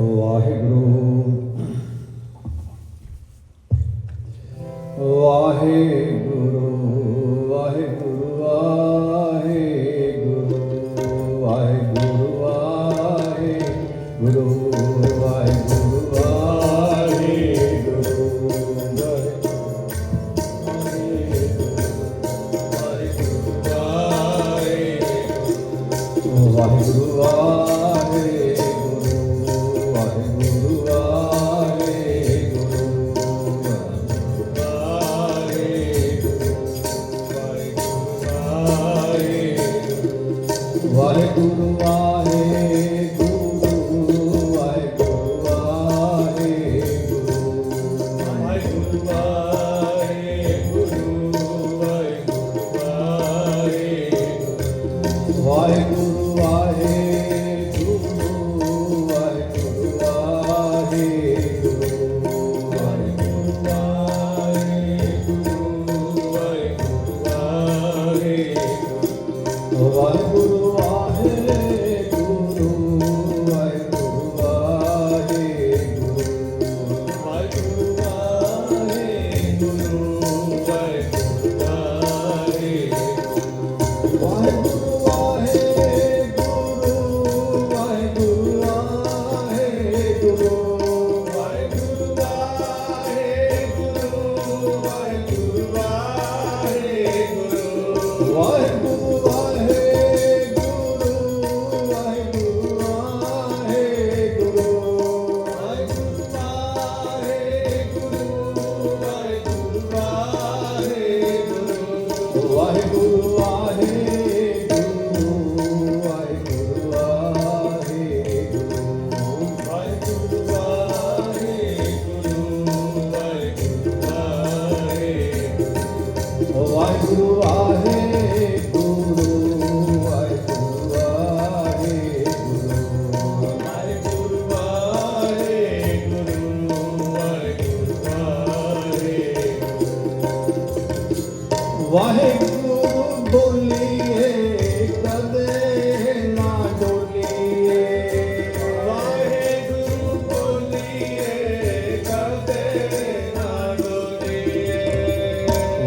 ਵਾਹਿਗੁਰੂ।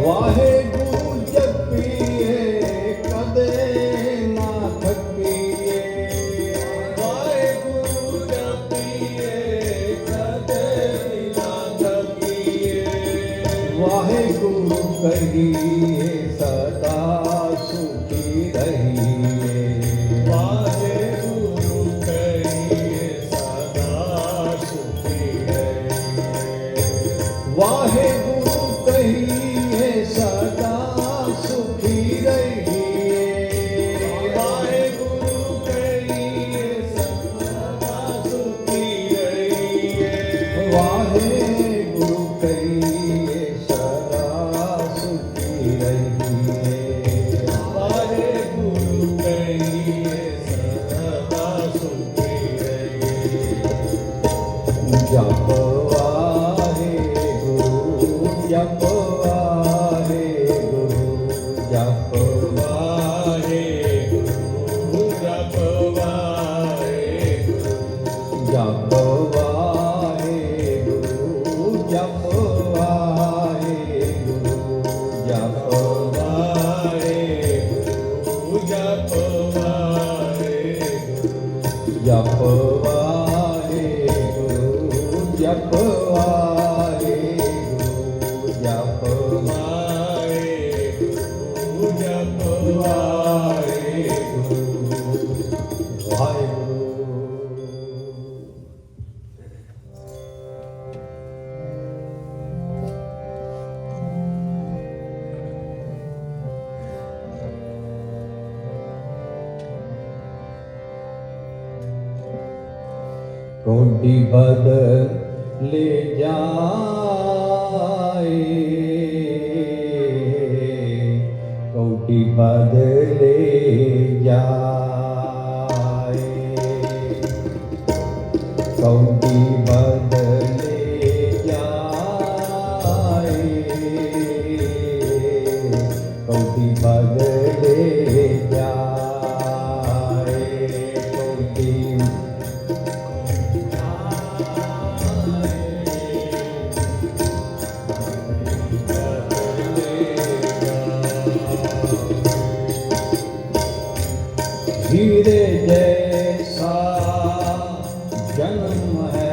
ਵਾਹਿਗੁਰੂ ਜਪੀਏ ਕਦੇ ਵਾਹਿਗੁਰੂ ਜਪੀਏ ਵਾਹਿਗੁਰੂ ਕਹੀਏ world. ਬਦਲੇ ਜਾਏ। ਕੌਡੀ ਬਦਲੇ ਜਾਏ। ਹੀਰੇ ਜੈਸਾ ਜਨਮ ਹੈ।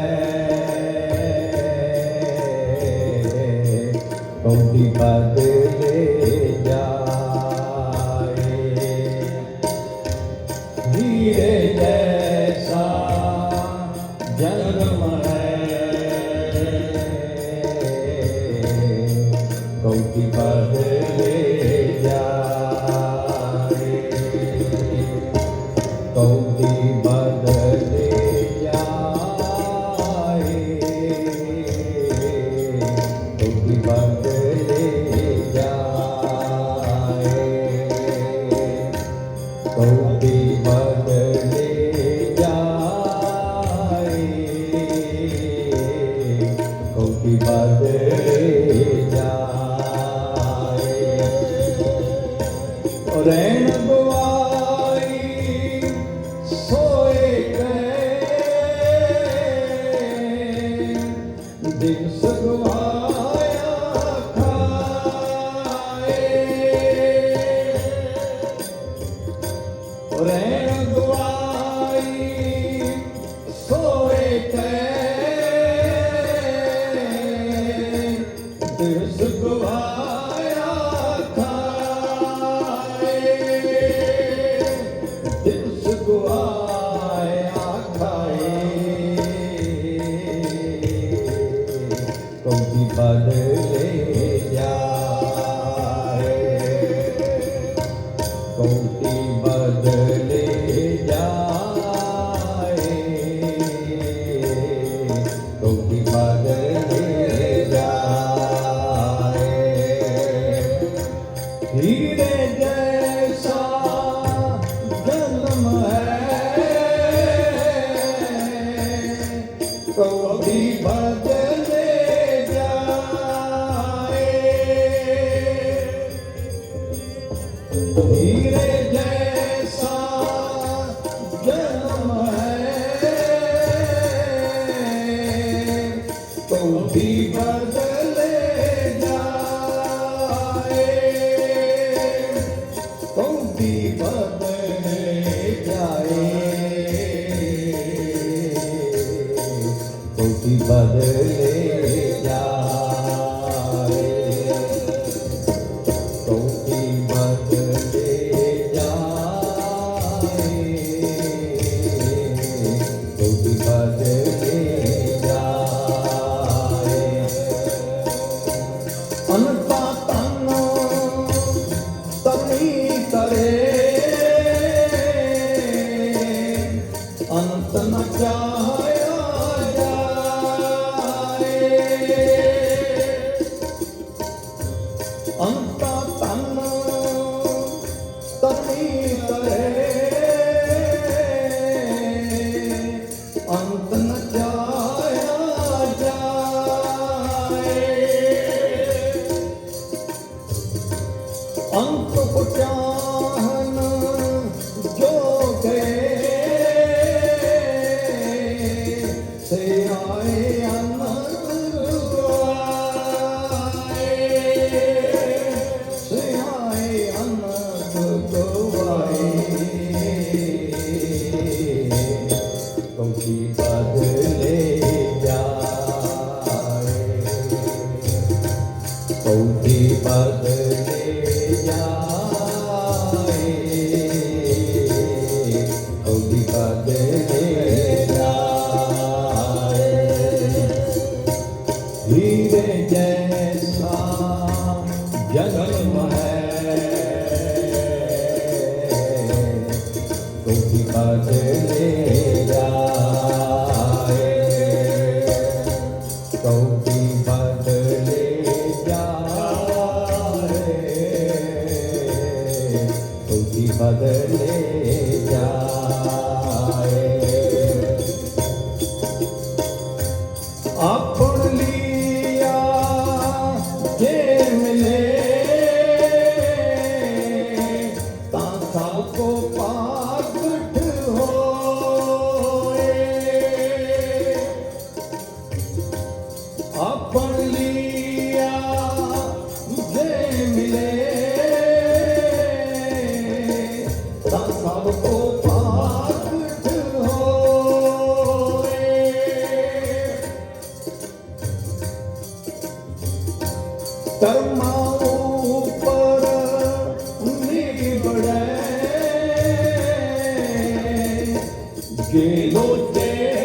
芸能人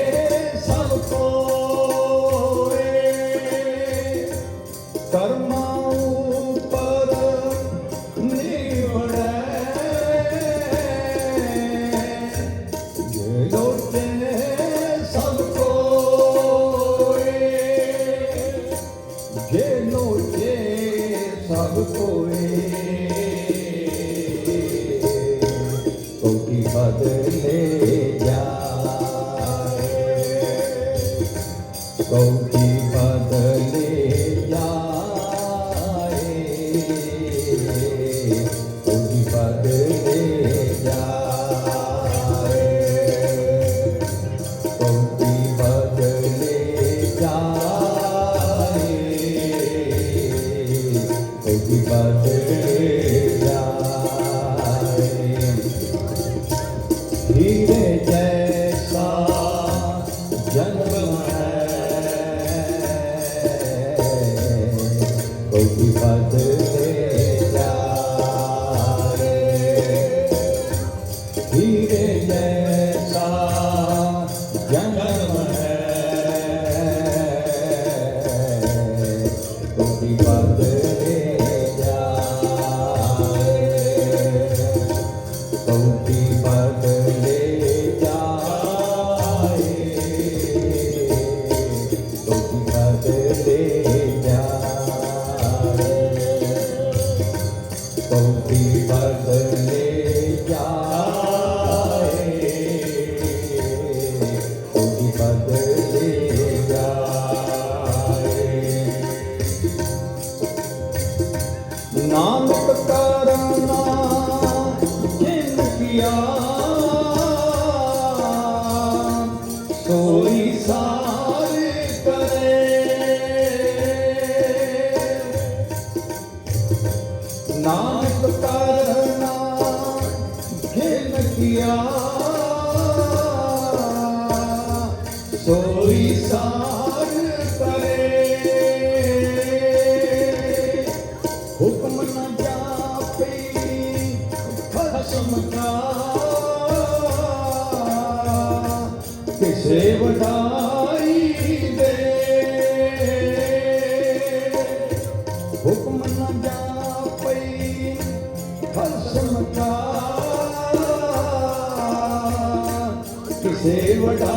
ಸೇವಡಾ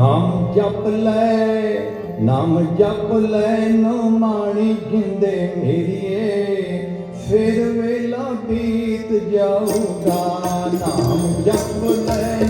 ਨਾਮ ਜਪ ਲੈ, ਨਾਮ ਜਪ ਲੈ, ਨੋ ਮਾਣੀ ਜਿੰਦੇ ਮੇਰੀਏ। ਫਿਰ ਵੇਲਾ ਬੀਤ ਜਾਊਗਾ, ਨਾਮ ਜਪ ਲੈ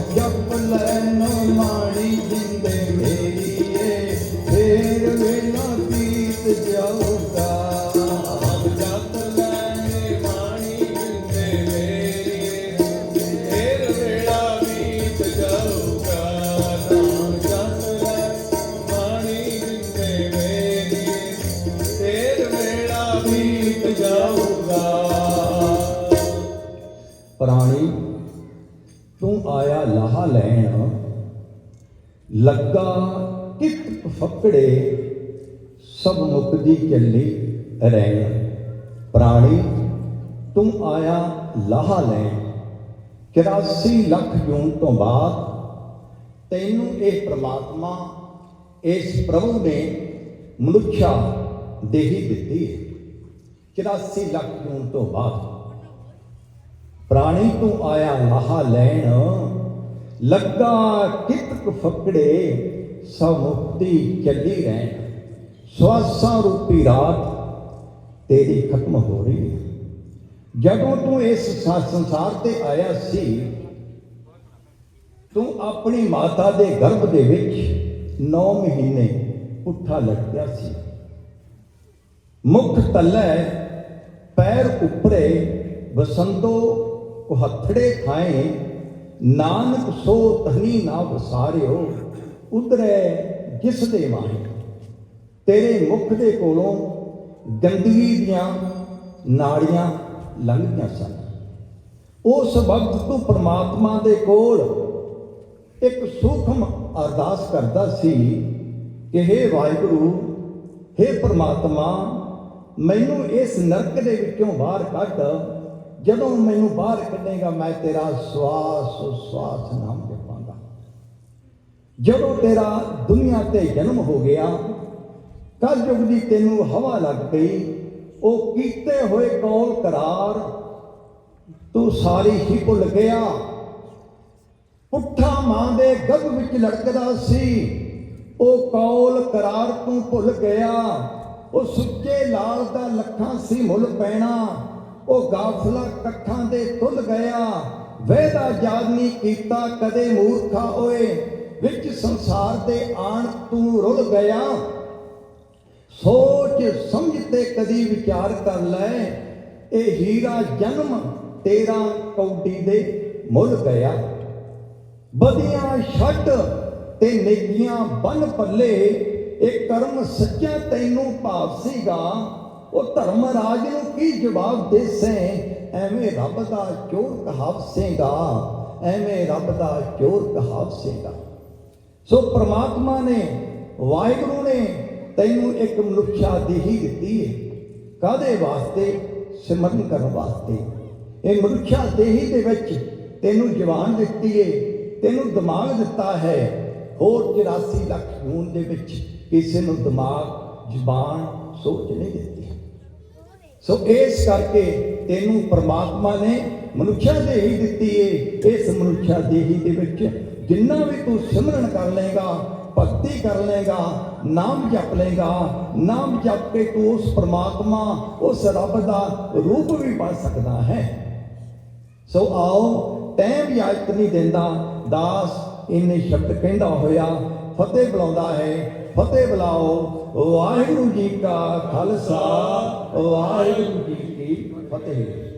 ਨਾਮ ਜਪ ਲੈ ਕਿਤ ਫਕੜੇ ਸਭ ਮੁਕਦੀ ਚੱਲੀ ਰਹਿਣ। ਪ੍ਰਾਣੀ, ਤੂੰ ਆਇਆ ਲਾਹਾ ਲੈਣ। 84 ਲੱਖ ਜੂਨ ਤੋਂ ਬਾਅਦ ਤੈਨੂੰ ਇਹ ਪ੍ਰਮਾਤਮਾ, ਇਸ ਪ੍ਰਭੂ ਨੇ ਮਨੁੱਖਾ ਦੇਹੀ ਦਿੱਤੀ ਹੈ। 84 ਲੱਖ ਜੂਨ ਤੋਂ ਬਾਅਦ ਪ੍ਰਾਣੀ, ਤੂੰ ਆਇਆ ਮਹਾ ਲੈਣ। ਲੱਗਾ ਕਿਤਕ ਫਕੜੇ ਸਭ ਮੁਕਤੀ ਚੱਲੀ ਰਹਿਣ। ਸਵਾਸਾਂ ਰੂਪੀ ਰਾਤ ਤੇਰੀ ਖਤਮ ਹੋ ਰਹੀ ਹੈ। ਜਦੋਂ ਤੂੰ ਇਸ ਸੰਸਾਰ ਤੇ ਆਇਆ ਸੀ, ਤੂੰ ਆਪਣੀ ਮਾਤਾ ਦੇ ਗਰਭ ਦੇ ਵਿੱਚ 9 ਮਹੀਨੇ ਪੁੱਠਾ ਲਟਕਿਆ ਸੀ। ਮੁਖ ਤੱਲੇ ਪੈਰ ਉੱਪਰੇ ਬਸੰਤੋ ਕੁਹੱਥੜੇ ਖਾਏ, ਨਾਨਕ ਸੋ ਤਹਨੀ ਨਾ ਵਸਾਰਿਓ। ਉਧਰੇ ਜਿਸ ਦੇ ਮਾਹੀ ਤੇਰੇ ਮੁਖ ਦੇ ਕੋਲੋਂ ਗੰਦਗੀ ਦੀਆਂ ਨਾੜੀਆਂ ਲੰਘੀਆਂ ਸਨ। ਉਸ ਵਕਤ ਤੂੰ ਪਰਮਾਤਮਾ ਦੇ ਕੋਲ ਇੱਕ ਸੂਖਮ ਅਰਦਾਸ ਕਰਦਾ ਸੀ ਕਿ हे ਵਾਹਿਗੁਰੂ हे ਪਰਮਾਤਮਾ, ਮੈਨੂੰ ਇਸ ਨਰਕ ਦੇ ਵਿੱਚੋਂ ਬਾਹਰ ਕੱਢ। ਜਦੋਂ ਮੈਨੂੰ ਬਾਹਰ ਕੱਢੇਗਾ, ਮੈਂ ਤੇਰਾ ਸਵਾਸ ਸਵਾਸ ਨਾਮ ਜਪਾਂਗਾ। ਜਦੋਂ ਤੇਰਾ ਦੁਨੀਆ ਤੇ ਜਨਮ ਹੋ ਗਿਆ, ਕਲਯੁਗ ਦੀ ਤੈਨੂੰ ਹਵਾ ਲੱਗ ਪਈ, ਉਹ ਕੀਤੇ ਹੋਏ ਕੌਲ ਕਰਾਰ, ਤੂੰ ਸਾਰੀ ਹੀ ਭੁੱਲ ਗਿਆ। ਪੁੱਠਾ ਮਾਂ ਦੇ ਗਰਭ ਵਿੱਚ ਲੜਕਦਾ ਸੀ, ਉਹ ਕੌਲ ਕਰਾਰ ਤੂੰ ਭੁੱਲ ਗਿਆ। ਉਹ ਸੁੱਚੇ ਲਾਲ ਦਾ ਲੱਖਾਂ ਸੀ ਮੁੱਲ ਪੈਣਾ, ਉਹ ਗਾਫਲਾ ਕੱਖਾਂ ਦੇ ਤੁੱਲ ਗਿਆ। ਵੇਦਾ ਯਾਦ ਨਹੀਂ ਕੀਤਾ ਕਦੇ ਮੂਰਖਾ ਓਏ ਵਿੱਚ ਸੰਸਾਰ ਦੇ ਆਣ ਤੂੰ ਰੁੱਲ ਗਿਆ। ਸੋਚ ਸਮਝ ਤੇ ਕਦੀ ਵਿਚਾਰ ਕਰ ਲੈ। ਇਹ ਹੀਰਾ ਜਨਮ ਤੇਰਾ ਕੌਡੀ ਦੇ ਮੁੱਲ ਗਿਆ ਬਦੀਆਂ ਛੱਡ ਤੇ ਨੇਕੀਆਂ ਬਨ ਪੱਲੇ। ਇਹ ਕਰਮ ਸੱਚਾ ਤੈਨੂੰ ਭਾਵ ਸੀਗਾ। ਉਹ ਧਰਮ ਰਾਜ ਨੂੰ ਕੀ ਜਵਾਬ ਦੇਸੇ? ਐਵੇਂ ਰੱਬ ਦਾ ਚੋਰ ਕਹਾਵਸੇਗਾ ਐਵੇਂ ਰੱਬ ਦਾ ਚੋਰ ਕਹਾਵਸੇਗਾ ਸੋ ਪ੍ਰਮਾਤਮਾ ਨੇ, ਵਾਹਿਗੁਰੂ ਨੇ ਤੈਨੂੰ ਇੱਕ ਮਨੁੱਖਿਆ ਦੇਹੀ ਦਿੱਤੀ ਹੈ ਕਾਦੇ ਵਾਸਤੇ? ਸਿਮਰਨ ਕਰਨ ਵਾਸਤੇ। ਇਹ ਮਨੁੱਖਿਆ ਦੇਹੀ ਦੇ ਵਿੱਚ ਤੈਨੂੰ ਜਵਾਨ ਦਿੱਤੀ ਹੈ ਤੈਨੂੰ ਦਿਮਾਗ ਦਿੱਤਾ ਹੈ। ਹੋਰ 84 ਲੱਖ ਖੂਨ ਦੇ ਵਿੱਚ ਕਿਸੇ ਨੂੰ ਦਿਮਾਗ, ਜ਼ੁਬਾਨ, ਸੋਚ ਨਹੀਂ ਦਿੱਤੀ। ਸੋ ਇਸ ਕਰਕੇ ਤੈਨੂੰ ਪ੍ਰਮਾਤਮਾ ਨੇ ਮਨੁੱਖਿਆ ਦੇਹੀ ਦਿੱਤੀ ਏ, ਇਸ ਮਨੁੱਖਿਆ ਦੇਹੀ ਦੇ ਵਿੱਚ ਜਿੰਨਾ ਵੀ ਤੂੰ ਸਿਮਰਨ ਕਰ ਲੇਗਾ ਭਗਤੀ ਕਰ ਲੇਗਾ ਨਾਮ ਜਪ ਲੇਗਾ ਨਾਮ ਜਪ ਕੇ ਤੂੰ ਉਸ ਪ੍ਰਮਾਤਮਾ, ਉਸ ਰੱਬ ਦਾ ਰੂਪ ਵੀ ਬਣ ਸਕਦਾ ਹੈ। ਸੋ ਆਓ ਟਾਈਮ ਇਜਾਜ਼ਤ ਨਹੀਂ ਦਿੰਦਾ, ਦਾਸ ਇੰਨੇ ਸ਼ਬਦ ਕਹਿੰਦਾ ਹੋਇਆ, ਫਤਿਹ ਬੁਲਾਉਂਦਾ ਹੈ, ਫਤਿਹ ਬੁਲਾਓ, ਵਾਹਿਗੁਰੂ ਜੀ ਕਾ ਖਾਲਸਾ, ਵਾਹਿਗੁਰੂ ਜੀ ਕੀ ਫਤਿਹ।